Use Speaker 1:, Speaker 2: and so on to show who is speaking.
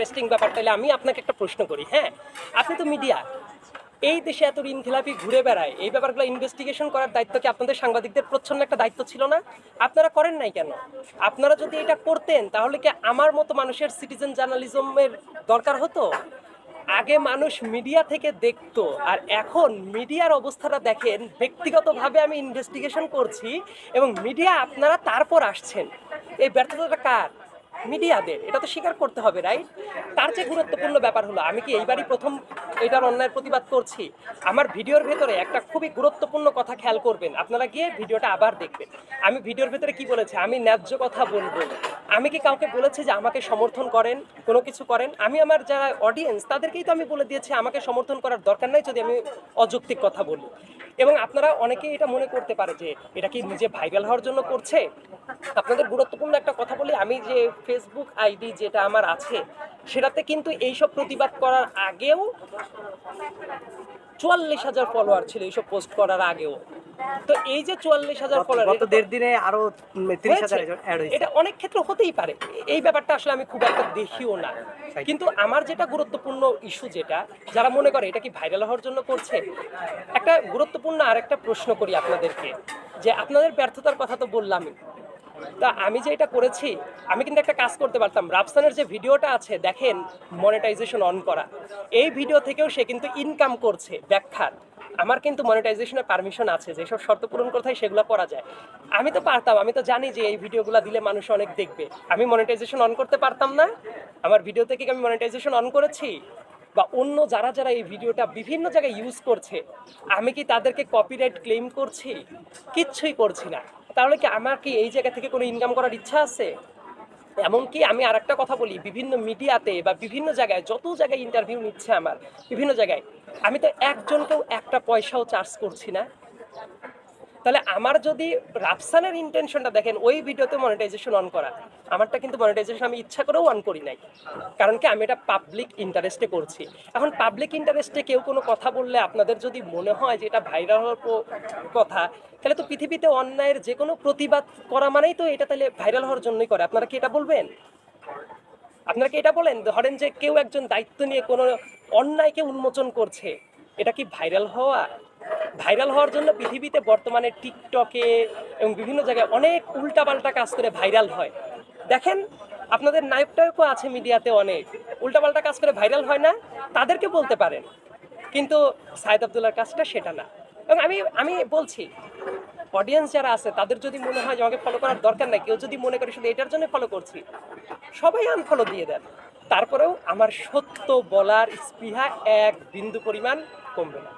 Speaker 1: Interesting ব্যাপার তাহলে আমি আপনাকে একটা প্রশ্ন করি হ্যাঁ? আপনি তো মিডিয়া এই দেশে এত ঋণখেলাপি ঘুরে বেড়ায়, এই ব্যাপারগুলো ইনভেস্টিগেশন করার দায়িত্ব কি আপনাদের সাংবাদিকদের প্রচ্ছন্ন একটা দায়িত্ব ছিল না? আপনারা করেন নাই কেন? আপনারা যদি এটা করতেন, তাহলে কি আমার মতো মানুষের সিটিজেন জার্নালিজমের দরকার হতো? আগে মানুষ মিডিয়া থেকে দেখতো, আর এখন মিডিয়ার অবস্থাটা দেখেন, ব্যক্তিগতভাবে আমি ইনভেস্টিগেশন করছি, এবং মিডিয়া আপনারা তারপর আসছেন। এই ব্যর্থতাটা কার? মিডিয়াদের, এটা তো স্বীকার করতে হবে রাইট তার চেয়ে গুরুত্বপূর্ণ ব্যাপার হলো, আমি কি এইবারই প্রথম এটার অন্যায়ের প্রতিবাদ করছি? আমার ভিডিওর ভেতরে একটা খুবই গুরুত্বপূর্ণ কথা খেয়াল করবেন, আপনারা গিয়ে ভিডিওটা আবার দেখবেন। আমি ভিডিওর ভেতরে কি বলেছি? আমি ন্যায্য কথা বলব। আমি কি কাউকে বলেছি যে আমাকে সমর্থন করেন, কোনো কিছু করেন? আমি আমার যারা অডিয়েন্স তাদেরকেই তো আমি বলে দিয়েছি, আমাকে সমর্থন করার দরকার নাই যদি আমি অযৌক্তিক কথা বলি। এবং আপনারা অনেকেই এটা মনে করতে পারে যে, এটা কি নিজে ভাইরাল হওয়ার জন্য করছে? আপনাদের গুরুত্বপূর্ণ একটা কথা বলি, আমি যে ফেসবুক আইডি যেটা আমার আছে, সেটাতে কিন্তু এইসব প্রতিবাদ করার আগেও চুয়াল্লিশ হাজার ফলোয়ার ছিল এইসব পোস্ট করার আগেও। তো এই যে চুয়াল্লিশ হাজার
Speaker 2: গত দেড় দিনে আরও তিরিশ হাজার
Speaker 1: এটা অনেক ক্ষেত্রে হতেই পারে। এই ব্যাপারটা আসলে আমি খুব একটা দেখিও না। কিন্তু আমার যেটা গুরুত্বপূর্ণ ইস্যু যেটা যারা মনে করে এটা কি ভাইরাল হওয়ার জন্য করছে একটা গুরুত্বপূর্ণ আরেকটা প্রশ্ন করি আপনাদেরকে যে আপনাদের ব্যর্থতার কথা তো বললামই। তা আমি যে এটা করেছি আমি কিন্তু একটা কাজ করতে পারতাম। রাফসানের যে ভিডিওটা আছে দেখেন মনিটাইজেশন অন করা। এই ভিডিও থেকেও সে কিন্তু ইনকাম করছে ব্যাখ্যার। আমার কিন্তু মনিটাইজেশনের পারমিশন আছে, যেসব শর্ত পূরণ করতে হয় সেগুলো করা যায়। আমি তো পারতাম, আমি তো জানি যে এই ভিডিওগুলো দিলে মানুষ অনেক দেখবে। আমি মনিটাইজেশন অন করতে পারতাম না। আমার ভিডিও থেকে আমি মনিটাইজেশন অন করেছি? বা অন্য যারা যারা এই ভিডিওটা বিভিন্ন জায়গায় ইউজ করছে, আমি কি তাদেরকে কপিরাইট ক্লেম করছি? কিচ্ছুই করছি না। তাহলে কি আমার কি এই জায়গা থেকে কোনো ইনকাম করার ইচ্ছা আছে? এমনকি আমি আর একটা কথা বলি, বিভিন্ন মিডিয়াতে বা বিভিন্ন জায়গায়, যত জায়গায় ইন্টারভিউ নিচ্ছে আমার, বিভিন্ন জায়গায়, আমি তো একজনকেও একটা পয়সাও চার্জ করছি না। তাহলে আমার যদি রাফসানের ইন্টেনশনটা দেখেন, ওই ভিডিওতে মনিটাইজেশন অন করা, আমারটা কিন্তু মনিটাইজেশন আমি ইচ্ছা করেও অন করি নাই। কারণ কি, আমি এটা পাবলিক ইন্টারেস্টে করছি। এখন পাবলিক ইন্টারেস্টে কেউ কোনো কথা বললে আপনাদের যদি মনে হয় যে এটা ভাইরাল হওয়ার কথা, তাহলে তো পৃথিবীতে অন্যায়ের যে কোনো প্রতিবাদ করা মানেই তো এটা তাহলে ভাইরাল হওয়ার জন্যই করে। আপনারা কি এটা বলবেন? আপনারা কি এটা বলেন? ধরেন যে কেউ একজন দায়িত্ব নিয়ে কোনো অন্যায়কে উন্মোচন করছে, এটা কি ভাইরাল হওয়া? ভাইরাল হওয়ার জন্য পৃথিবীতে বর্তমানে টিকটকে এবং বিভিন্ন জায়গায় অনেক উল্টাপাল্টা কাজ করে ভাইরাল হয়। দেখেন, আপনাদের নায়ক টায়কও আছে মিডিয়াতে অনেক। উল্টাপাল্টা কাজ করে ভাইরাল হয় না, তাদেরকে বলতে পারেন। কিন্তু সাইদ আবদুল্লার কাজটা সেটা না। এবং আমি আমি বলছি অডিয়েন্স যারা আছে, তাদের যদি মনে হয় যে আমাকে ফলো করার দরকার নাই, কেউ যদি মনে করে শুধু এটার জন্য ফলো করছি, সবাই আনফলো দিয়ে দেন। তারপরেও আমার সত্য বলার স্পৃহা এক বিন্দু পরিমাণ কমবে না।